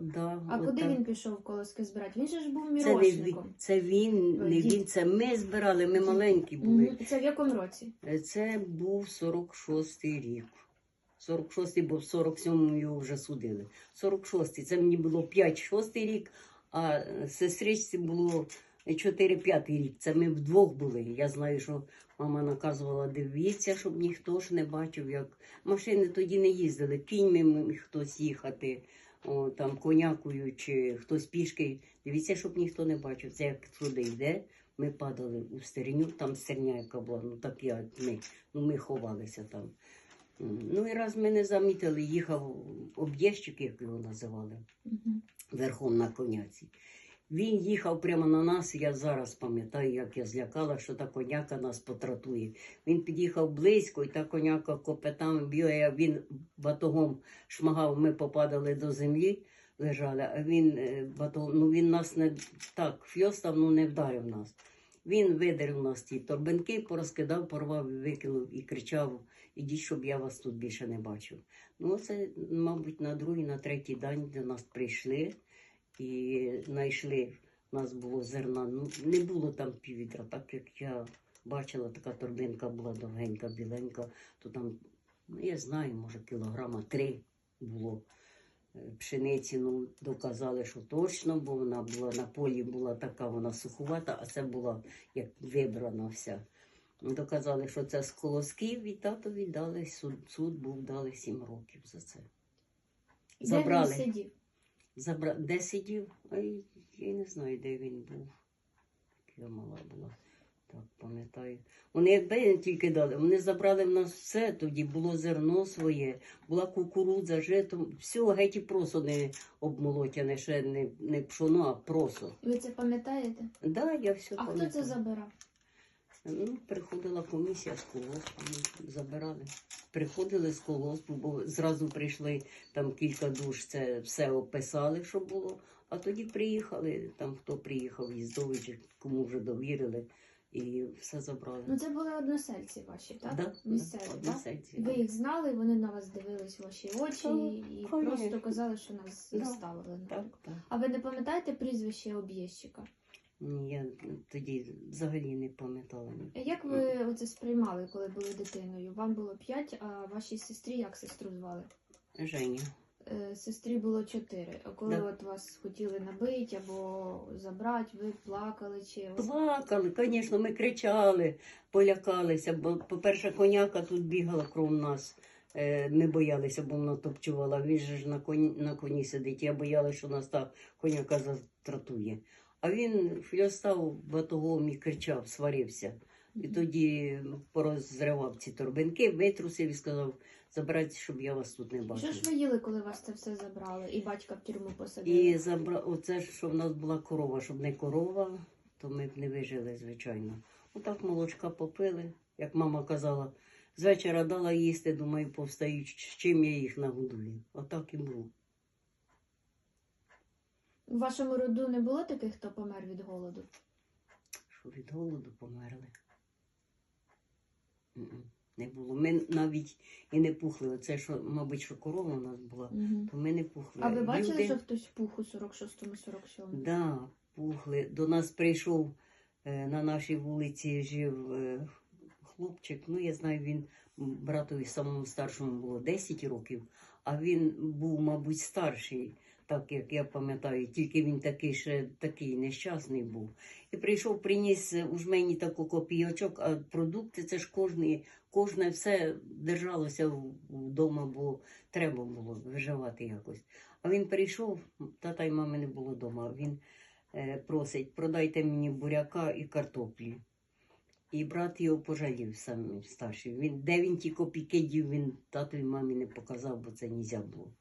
да, А от куди він пішов колоски збирати? Він же ж був Це не він, мірошником. це він, не Дід. він, це ми збирали, ми маленькі були. Мгм. Це в якому році? Е, Це був 46-й рік. 46-й, бо в 47-му його вже судили. 46-й, це мені було 5-6 рік, а сестричці було 4-5 рік. Це ми вдвох були. Я знаю, що мама наказувала дивіться, щоб ніхто ж не бачив, як машини тоді не їздили. Кіньми хтось їхати, о, там конякою чи хтось пішки. Дивіться, щоб ніхто не бачив. Це як туди йде. Ми падали у стерню, там стерня, яка була, ну так я, ми, ну, ми ховалися там. Ну і раз ми не замітили, їхав об'єщик, як його називали, верхом на коняці. Він їхав прямо на нас, я зараз пам'ятаю, як я злякала, що та коняка нас потратує. Він під'їхав близько, і та коняка копитами бігає, він батогом шмагав, ми попадали до землі, лежали, а він е, батогом, ну він нас не так фьостав, ну не вдарив нас. Він видерив нас ті торбинки, порозкидав, порвав, викинув і кричав: ідіть, щоб я вас тут більше не бачив. Ну, це, мабуть, на другий, на третій день до нас прийшли і знайшли. У нас було зерна. Ну, не було там піввітра, так як я бачила, така торбинка була довгенька, біленька, то там, ну, я знаю, може, кілограма три було е, пшениці. Ну, доказали, що точно, бо вона була на полі була така, вона сухувата, а це була як вибрана вся. Доказали, що це з колосків, і тато віддали суд. Суд був дали сім років за це. І Забрали. Де він сидів? Забра... Де сидів? Ай, я не знаю, де він був. Я мала була. Так, пам'ятаю. Вони якби тільки дали, вони забрали в нас все, тоді було зерно своє, була кукурудза, жито, все, геть і просо не обмолотяне, ще не, не пшоно, а просо. Ви це пам'ятаєте? Да, я все А хто це забирав? Ну, приходила комісія з колгоспу, забирали. Приходили з колгоспу, бо зразу прийшли там кілька душ, це все описали, що було. А тоді приїхали, там хто приїхав, їздович, кому вже довірили, і все забрали. Ну це були односельці ваші, так? Да, Місцеві, да, так? односельці, Ви їх знали, вони на вас дивились в ваші очі Так, і конечно. просто казали, що нас Да. заставили. Так, так. А ви не пам'ятаєте прізвище об'єзчика? Ні, я тоді взагалі не пам'ятала. Як ви оце сприймали, коли були дитиною? Вам було 5, а вашій сестрі як сестру звали? Женя. Е, Сестрі було 4. А коли Да. от вас хотіли набити або забрати, ви плакали чи ось- Плакали, звісно, ми кричали, полякалися, бо, по-перше, коняка тут бігала крім нас. Е, Ми боялися, бо вона топчувала. Він же ж на коні, на коні сидить. Я боялася, що нас та коняка затратує. А він фльостав батогом і кричав, сварився. І тоді порозривав ці торбинки, витрусив і сказав, забирайте, щоб я вас тут не бачив. Що ж ви їли, коли вас це все забрали, і батька в тюрму посадили? І забра... оце ж, що в нас була корова, щоб не корова, то ми б не вижили, звичайно. Отак молочка попили, як мама казала, з вечора дала їсти, думаю, повстають, з чим я їх нагодую. Отак і було. У вашому роду не було таких, хто помер від голоду? Що від голоду померли. Не було. Ми навіть і не пухли. Оце, що, мабуть, що корова у нас була, Угу. то ми не пухли. А ви бачили, Люди- що хтось пух у 46-му, 47-му? Да, пухли. До нас прийшов е, на нашій вулиці жив е, хлопчик. Ну, я знаю, він братові самому старшому було 10 років, а він був, мабуть, старший, так як я пам'ятаю, тільки він такий ще такий нещасний був. І прийшов, приніс е, у жмені таку копійочок, а продукти це ж кожний, кожне все держалося вдома, бо треба було виживати якось. А він прийшов, тата й мами не було вдома. Він е, просить, продайте мені буряка і картоплі. І брат його пожалів сам старший. Він, де він ті копійки дів, він татові мамі не показав, бо це нельзя було.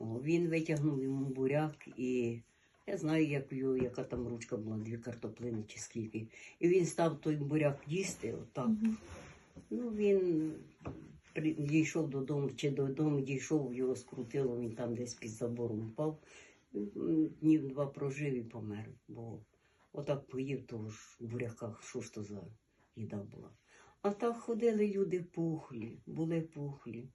О, він витягнув йому буряк і я знаю, як його, яка там ручка була, дві картоплини чи скільки. І він став той буряк їсти, отак. Мгм. Ну, він при- дійшов додому, чи додому дійшов, його скрутило, він там десь під забором впав. Днів два прожив і помер, бо отак поїв того ж буряка, що ж то за їда була. А так ходили люди пухлі, були пухлі.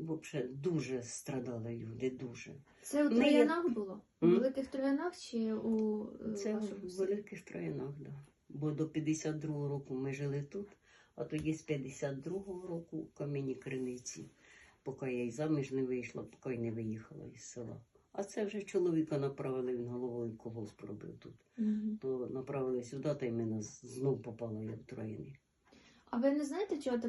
Взагалі дуже страдали люди, дуже. Це у Ми- Троянах було? У М? Великих Троянах чи у е, Це в великих троянах, да. Бо до 52-го року ми жили тут, а тоді з 52-го року в кам'яній криниці, поки я й заміж не вийшла, поки й не виїхала із села. А це вже чоловіка направили, він головою колгосп робив тут. Мгм. То направили сюди, та й мене знов попала я в троїни. А ви не знаєте, чого так